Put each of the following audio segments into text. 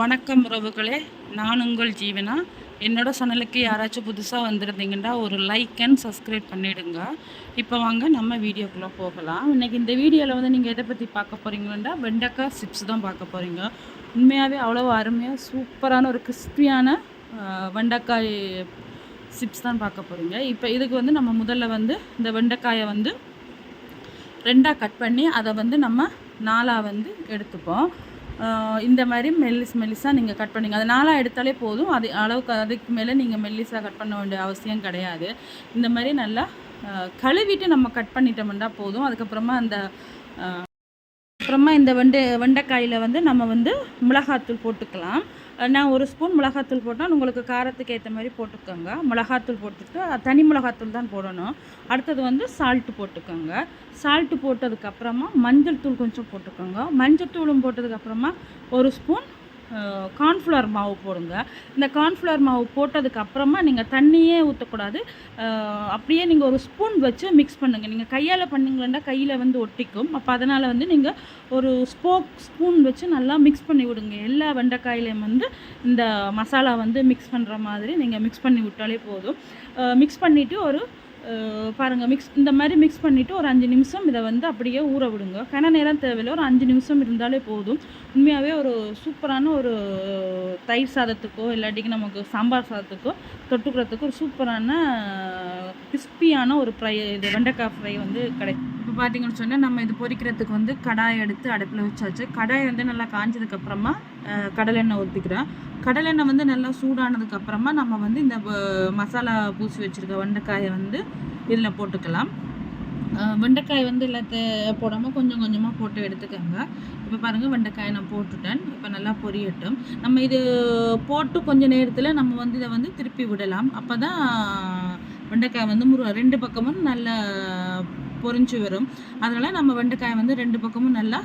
வணக்கம் உறவுகளே. நான் உங்கள் ஜீவனா? என்னோட சேனலுக்கு யாராச்சும் புதுசாக வந்திருந்தீங்கன்னா ஒரு லைக் அண்ட் சப்ஸ்கிரைப் பண்ணிவிடுங்க இப்போ வாங்க நம்ம வீடியோக்குள்ளே போகலாம். இன்றைக்கி இந்த வீடியோவில் வந்து நீங்கள் எதை பற்றி பார்க்க போகிறீங்கன்னா வெண்டைக்காய் சிப்ஸ் தான் பார்க்க போகிறீங்க உண்மையாகவே அவ்வளோ அருமையாக சூப்பரான ஒரு கிறிஸ்பியான வெண்டைக்காய் சிப்ஸ் தான் பார்க்க போகிறீங்க இப்போ இதுக்கு வந்து நம்ம முதல்ல வந்து இந்த வெண்டைக்காயை வந்து ரெண்டாக கட் பண்ணி அதை வந்து நம்ம நாலாக வந்து எடுத்துப்போம். இந்த மாதிரி மெல்லிஸ் மெல்லிஸாக நீங்கள் கட் பண்ணிங்க. அது நாளாக எடுத்தாலே போதும். அது அளவுக்கு அதுக்கு மேலே நீங்கள் மெல்லிஸாக கட் பண்ண வேண்டிய அவசியம் கிடையாது. இந்த மாதிரி நல்லா கழுவிட்டு நம்ம கட் பண்ணிட்டோம்னா போதும். அதுக்கப்புறமா அந்த அப்புறமா இந்த வெண்டை வெண்டைக்காயில் வந்து நம்ம வந்து மிளகாத்தூள் போட்டுக்கலாம். நான் ஒரு ஸ்பூன் மிளகாத்தூள் போட்டால் உங்களுக்கு காரத்துக்கு ஏற்ற மாதிரி போட்டுக்கோங்க. மிளகாத்தூள் போட்டுட்டு தனி மிளகாத்தூள் தான் போடணும். அடுத்தது வந்து சால்ட்டு போட்டுக்கோங்க. சால்ட்டு போட்டதுக்கப்புறமா மஞ்சள் தூள் கொஞ்சம் போட்டுக்கோங்க. மஞ்சள் தூளும் போட்டதுக்கப்புறமா ஒரு ஸ்பூன் கார்ன்ஃப்ளவர் மாவு போடுங்க. இந்த கார்ன்ஃப்ளவர் மாவு போட்டதுக்கு அப்புறமா நீங்கள் தண்ணியே ஊற்றக்கூடாது அப்படியே நீங்கள் ஒரு ஸ்பூன் வச்சு மிக்ஸ் பண்ணுங்கள் நீங்கள் கையால் பண்ணிங்களா கையில் வந்து ஒட்டிக்கும். அப்போ அதனால் வந்து நீங்கள் ஒரு ஸ்போக் ஸ்பூன் வச்சு நல்லா மிக்ஸ் பண்ணி விடுங்க. எல்லா வெண்டைக்காயிலையும் வந்து இந்த மசாலா வந்து மிக்ஸ் பண்ணுற மாதிரி நீங்கள் மிக்ஸ் பண்ணி விட்டாலே போதும். மிக்ஸ் பண்ணிவிட்டு ஒரு பாருங்கள் மிக்ஸ் இந்த மாதிரி மிக்ஸ் பண்ணிவிட்டு ஒரு அஞ்சு நிமிஷம் இதை வந்து அப்படியே ஊற விடுங்க. கன நேரம் தேவையில்லை ஒரு அஞ்சு நிமிஷம் இருந்தாலே போதும். உண்மையாகவே ஒரு சூப்பரான ஒரு தயிர் சாதத்துக்கோ இல்லாட்டிக்கு நமக்கு சாம்பார் சாதத்துக்கோ தொட்டுக்கிறதுக்கு ஒரு சூப்பரான கிறிஸ்பியான ஒரு ஃப்ரை இது வெண்டைக்காய் ஃப்ரை வந்து கிடைக்கும் இப்போ பார்த்தீங்கன்னு சொன்னால் நம்ம இது பொரிக்கிறதுக்கு வந்து கடாய் எடுத்து அடுப்பில் வச்சாச்சு. கடாய் வந்து நல்லா காஞ்சதுக்கப்புறமா கடலெண்ணெய் ஊற்றிக்கிறேன் கடலெண்ணெய் வந்து நல்லா சூடானதுக்கு அப்புறமா நம்ம வந்து இந்த மசாலா பூசி வச்சுருக்க வெண்டைக்காயை வந்து இதில் போட்டுக்கலாம். வெண்டைக்காய் வந்து எல்லாத்த போடாமல் கொஞ்சம் கொஞ்சமாக போட்டு எடுத்துக்கோங்க. இப்போ பாருங்கள் வெண்டைக்காயை நான் போட்டுட்டேன். இப்போ நல்லா பொரியட்டும். நம்ம இது போட்டு கொஞ்சம் நேரத்தில் நம்ம வந்து இதை வந்து திருப்பி விடலாம். அப்போ தான் வெண்டைக்காய் வந்து முரு ரெண்டு பக்கமும் நல்லா பொரிஞ்சு வரும். அதனால் நம்ம வெண்டைக்காயை வந்து ரெண்டு பக்கமும் நல்லா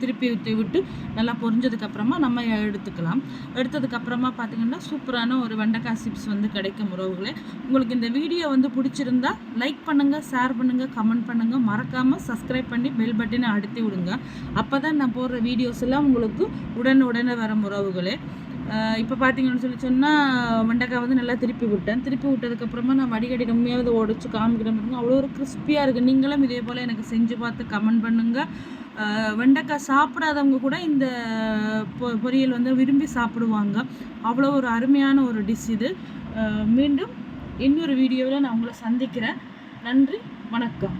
திருப்பி விட்டு விட்டு நல்லா பொரிஞ்சதுக்கப்புறமா நம்ம எடுத்துக்கலாம். எடுத்ததுக்கப்புறமா பார்த்தீங்கன்னா சூப்பரான ஒரு வெண்டைக்காய் சிப்ஸ் வந்து கிடைக்கும் உறவுகளே. உங்களுக்கு இந்த வீடியோ வந்து பிடிச்சிருந்தா லைக் பண்ணுங்கள் ஷேர் பண்ணுங்கள் கமெண்ட் பண்ணுங்கள் மறக்காமல் சப்ஸ்கிரைப் பண்ணி பெல் பட்டனை அழுத்தி விடுங்க. அப்போ தான் நான் போடுற வீடியோஸ் எல்லாம் உங்களுக்கு உடனே உடனே வரும் உறவுகளே. இப்போ பார்த்தீங்கன்னு சொல்லி சொன்னால் வெண்டைக்காய் வந்து நல்லா திருப்பி விட்டேன். திருப்பி விட்டதுக்கப்புறமா நான் வடிகடி உண்மையாக இதை உடச்சி காமிக்கிறேன் பாருங்க. அவ்வளோ ஒரு கிறிஸ்பியாக இருக்குது நீங்களும் இதே போல் எனக்கு செஞ்சு பார்த்து கமெண்ட் பண்ணுங்கள் வெண்டைக்காய் சாப்பிடாதவங்க கூட இந்த பொ- பொரியல் வந்து விரும்பி சாப்பிடுவாங்க. அவ்வளோ ஒரு அருமையான ஒரு டிஷ் இது. மீண்டும் இன்னொரு வீடியோவில் நான் உங்களை சந்திக்கிறேன். நன்றி. வணக்கம்.